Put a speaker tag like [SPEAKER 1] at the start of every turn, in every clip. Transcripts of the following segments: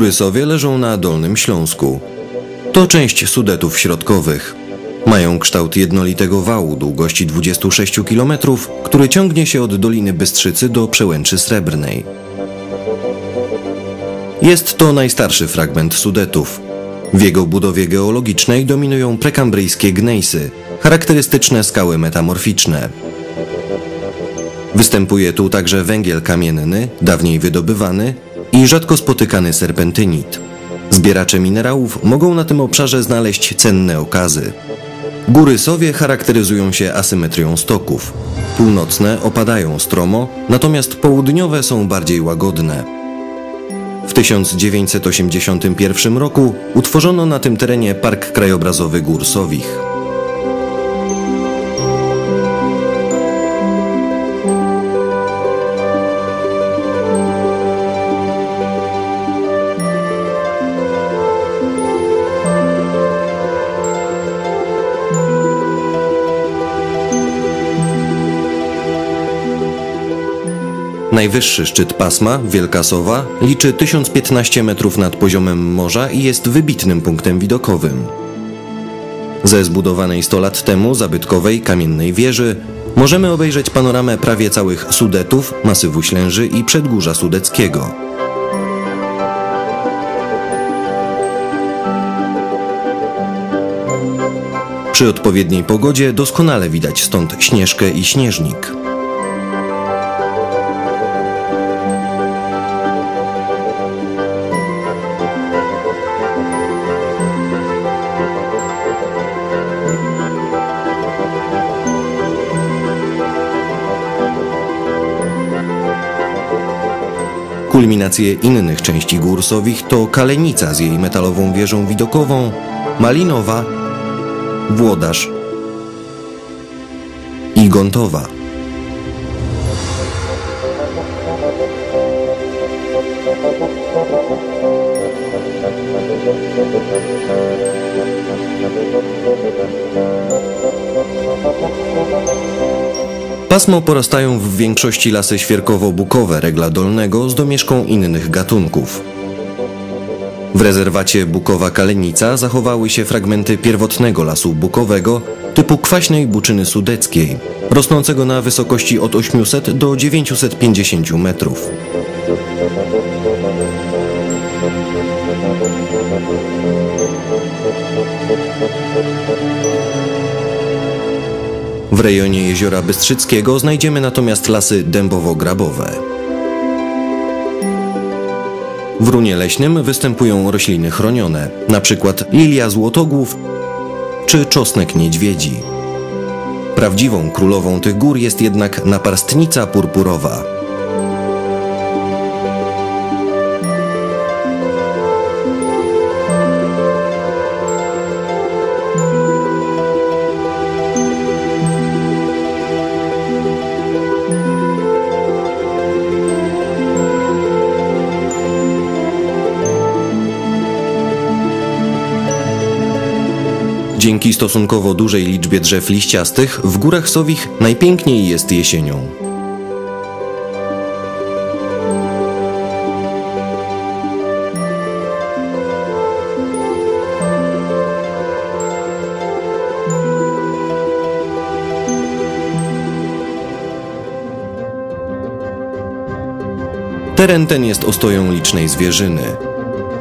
[SPEAKER 1] Góry Sowie leżą na Dolnym Śląsku. To część Sudetów Środkowych. Mają kształt jednolitego wału długości 26 km, który ciągnie się od Doliny Bystrzycy do Przełęczy Srebrnej. Jest to najstarszy fragment Sudetów. W jego budowie geologicznej dominują prekambryjskie gnejsy, charakterystyczne skały metamorficzne. Występuje tu także węgiel kamienny, dawniej wydobywany, i rzadko spotykany serpentynit. Zbieracze minerałów mogą na tym obszarze znaleźć cenne okazy. Góry Sowie charakteryzują się asymetrią stoków. Północne opadają stromo, natomiast południowe są bardziej łagodne. W 1981 roku utworzono na tym terenie Park Krajobrazowy Gór Sowich. Najwyższy szczyt pasma, Wielka Sowa, liczy 1015 metrów nad poziomem morza i jest wybitnym punktem widokowym. Ze zbudowanej 100 lat temu zabytkowej kamiennej wieży możemy obejrzeć panoramę prawie całych Sudetów, masywu Ślęży i Przedgórza Sudeckiego. Przy odpowiedniej pogodzie doskonale widać stąd Śnieżkę i Śnieżnik. Innych części gór Sowich to Kalenica z jej metalową wieżą widokową, Malinowa, Włodarz i Gontowa. Pasmo porastają w większości lasy świerkowo-bukowe regla dolnego z domieszką innych gatunków. W rezerwacie Bukowa Kalenica zachowały się fragmenty pierwotnego lasu bukowego typu kwaśnej buczyny sudeckiej, rosnącego na wysokości od 800 do 950 metrów. W rejonie jeziora Bystrzyckiego znajdziemy natomiast lasy dębowo-grabowe. W runie leśnym występują rośliny chronione, np. lilia złotogłów czy czosnek niedźwiedzi. Prawdziwą królową tych gór jest jednak naparstnica purpurowa. Dzięki stosunkowo dużej liczbie drzew liściastych w górach Sowich najpiękniej jest jesienią. Teren ten jest ostoją licznej zwierzyny.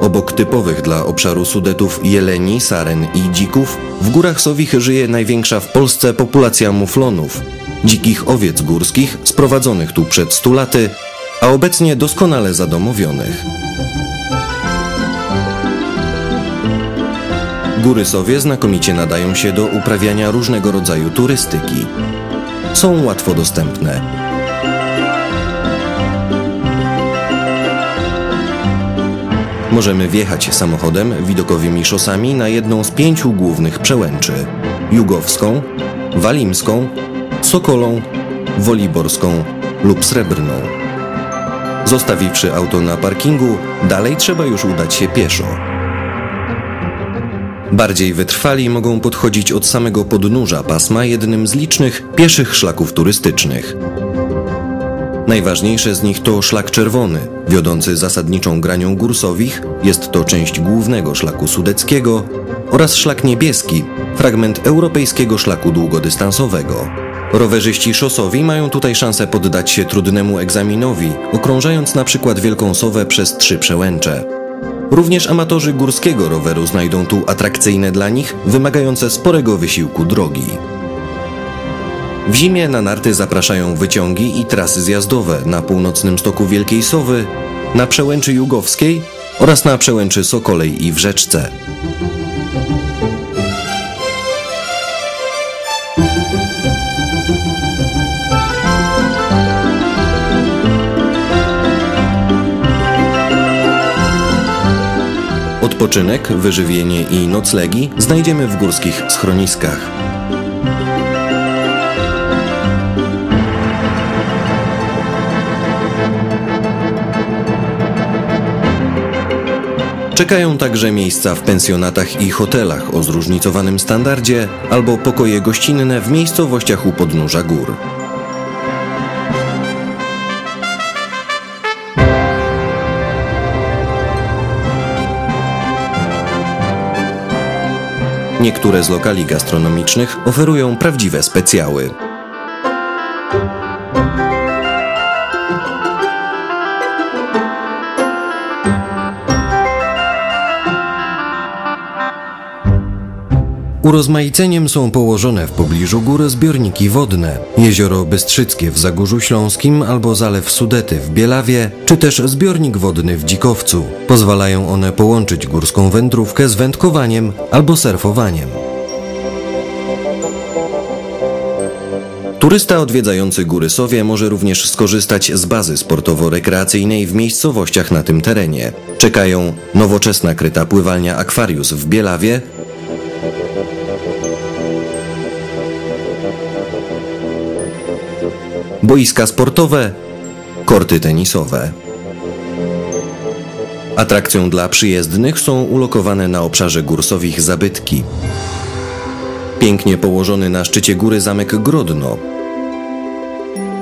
[SPEAKER 1] Obok typowych dla obszaru Sudetów jeleni, saren i dzików, w górach Sowich żyje największa w Polsce populacja muflonów, dzikich owiec górskich sprowadzonych tu przed stu laty, a obecnie doskonale zadomowionych. Góry Sowie znakomicie nadają się do uprawiania różnego rodzaju turystyki. Są łatwo dostępne. Możemy wjechać samochodem widokowymi szosami na jedną z pięciu głównych przełęczy Jugowską, Walimską, Sokolą, Woliborską lub Srebrną. Zostawiwszy auto na parkingu, dalej trzeba już udać się pieszo. Bardziej wytrwali mogą podchodzić od samego podnóża pasma jednym z licznych pieszych szlaków turystycznych. Najważniejsze z nich to szlak czerwony, wiodący zasadniczą granią Górsowich, jest to część głównego szlaku sudeckiego, oraz szlak niebieski, fragment europejskiego szlaku długodystansowego. Rowerzyści szosowi mają tutaj szansę poddać się trudnemu egzaminowi, okrążając na przykład Wielką Sowę przez trzy przełęcze. Również amatorzy górskiego roweru znajdą tu atrakcyjne dla nich, wymagające sporego wysiłku drogi. W zimie na narty zapraszają wyciągi i trasy zjazdowe na północnym stoku Wielkiej Sowy, na przełęczy Jugowskiej oraz na przełęczy Sokolej i w Rzeczce. Odpoczynek, wyżywienie i noclegi znajdziemy w górskich schroniskach. Czekają także miejsca w pensjonatach i hotelach o zróżnicowanym standardzie albo pokoje gościnne w miejscowościach u podnóża gór. Niektóre z lokali gastronomicznych oferują prawdziwe specjały. Urozmaiceniem są położone w pobliżu gór zbiorniki wodne. Jezioro Bystrzyckie w Zagórzu Śląskim albo Zalew Sudety w Bielawie, czy też zbiornik wodny w Dzikowcu. Pozwalają one połączyć górską wędrówkę z wędkowaniem albo surfowaniem. Turysta odwiedzający Góry Sowie może również skorzystać z bazy sportowo-rekreacyjnej w miejscowościach na tym terenie. Czekają nowoczesna kryta pływalnia Aquarius w Bielawie, boiska sportowe, korty tenisowe. Atrakcją dla przyjezdnych są ulokowane na obszarze górsowich zabytki. Pięknie położony na szczycie góry zamek Grodno.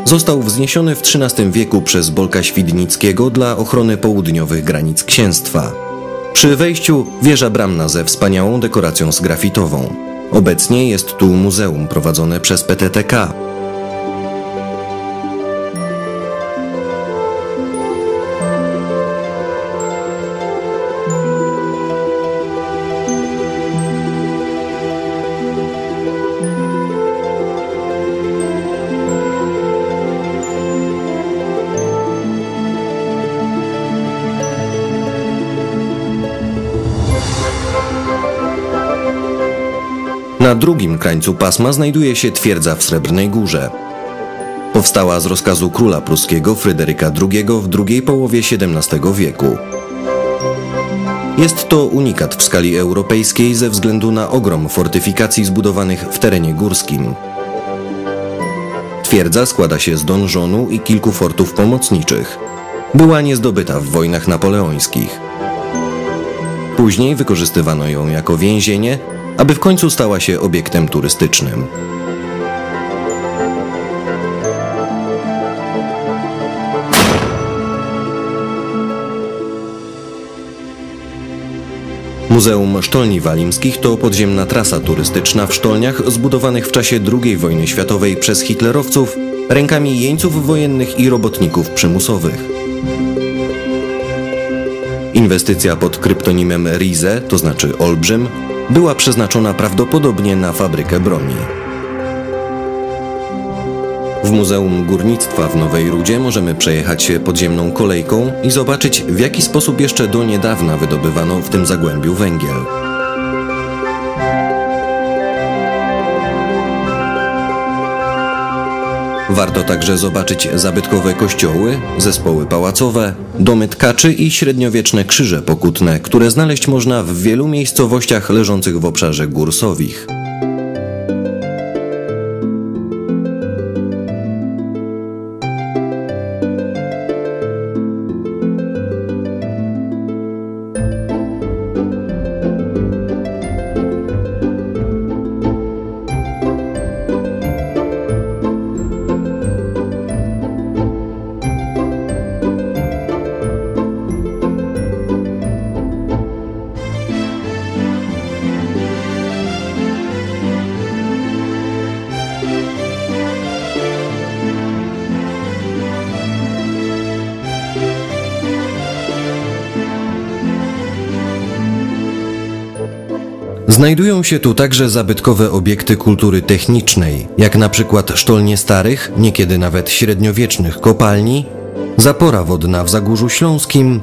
[SPEAKER 1] Został wzniesiony w XIII wieku przez Bolka Świdnickiego dla ochrony południowych granic księstwa. Przy wejściu wieża bramna ze wspaniałą dekoracją sgrafitową. Obecnie jest tu muzeum prowadzone przez PTTK, drugim krańcu pasma znajduje się twierdza w Srebrnej Górze. Powstała z rozkazu króla pruskiego Fryderyka II w drugiej połowie XVII wieku. Jest to unikat w skali europejskiej ze względu na ogrom fortyfikacji zbudowanych w terenie górskim. Twierdza składa się z donżonu i kilku fortów pomocniczych. Była niezdobyta w wojnach napoleońskich. Później wykorzystywano ją jako więzienie, aby w końcu stała się obiektem turystycznym. Muzeum Sztolni Walimskich to podziemna trasa turystyczna w sztolniach zbudowanych w czasie II wojny światowej przez hitlerowców rękami jeńców wojennych i robotników przymusowych. Inwestycja pod kryptonimem Rize, to znaczy Olbrzym, była przeznaczona prawdopodobnie na fabrykę broni. W Muzeum Górnictwa w Nowej Rudzie możemy przejechać się podziemną kolejką i zobaczyć, w jaki sposób jeszcze do niedawna wydobywano w tym zagłębiu węgiel. Warto także zobaczyć zabytkowe kościoły, zespoły pałacowe, domy tkaczy i średniowieczne krzyże pokutne, które znaleźć można w wielu miejscowościach leżących w obszarze gór Znajdują się tu także zabytkowe obiekty kultury technicznej, jak na przykład sztolnie starych, niekiedy nawet średniowiecznych kopalni, zapora wodna w Zagórzu Śląskim,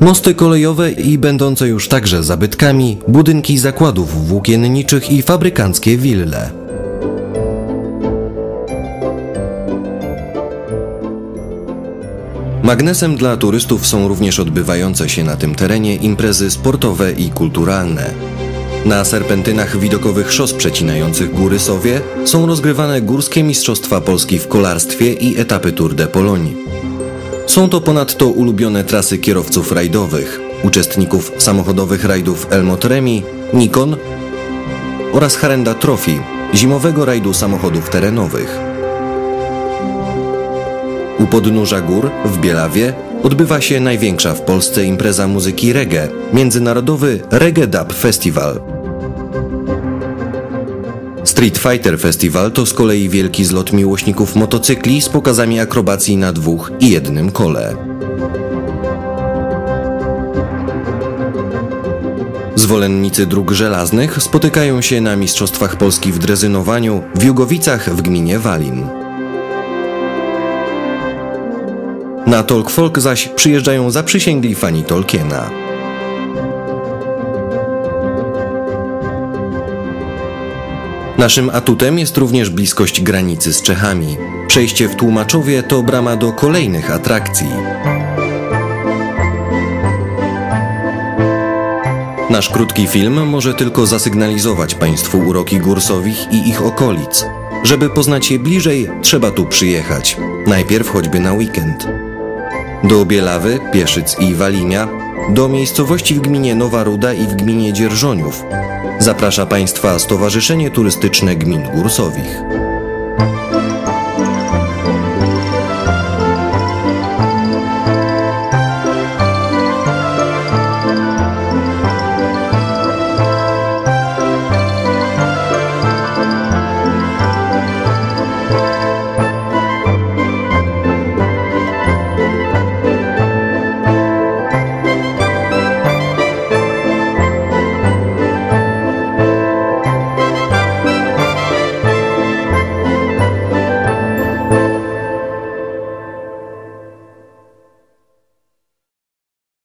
[SPEAKER 1] Mosty kolejowe i będące już także zabytkami, budynki zakładów włókienniczych i fabrykanckie wille. Magnesem dla turystów są również odbywające się na tym terenie imprezy sportowe i kulturalne. Na serpentynach widokowych szos przecinających góry Sowie są rozgrywane górskie mistrzostwa Polski w kolarstwie i etapy Tour de Pologne. Są to ponadto ulubione trasy kierowców rajdowych, uczestników samochodowych rajdów Elmot Remi, Nikon oraz Harenda Trophy, zimowego rajdu samochodów terenowych. U podnóża gór w Bielawie odbywa się największa w Polsce impreza muzyki reggae, międzynarodowy Reggae Dub Festival. Street Fighter Festival to z kolei wielki zlot miłośników motocykli z pokazami akrobacji na dwóch i jednym kole. Zwolennicy dróg żelaznych spotykają się na Mistrzostwach Polski w drezynowaniu w Jugowicach w gminie Walin. Na Tolk Folk zaś przyjeżdżają zaprzysięgli fani Tolkiena. Naszym atutem jest również bliskość granicy z Czechami. Przejście w Tłumaczowie to brama do kolejnych atrakcji. Nasz krótki film może tylko zasygnalizować Państwu uroki Górsowich i ich okolic. Żeby poznać je bliżej, trzeba tu przyjechać. Najpierw choćby na weekend. Do Bielawy, Pieszyc i Walinia, do miejscowości w gminie Nowa Ruda i w gminie Dzierżoniów. Zaprasza Państwa Stowarzyszenie Turystyczne Gmin Górsowich.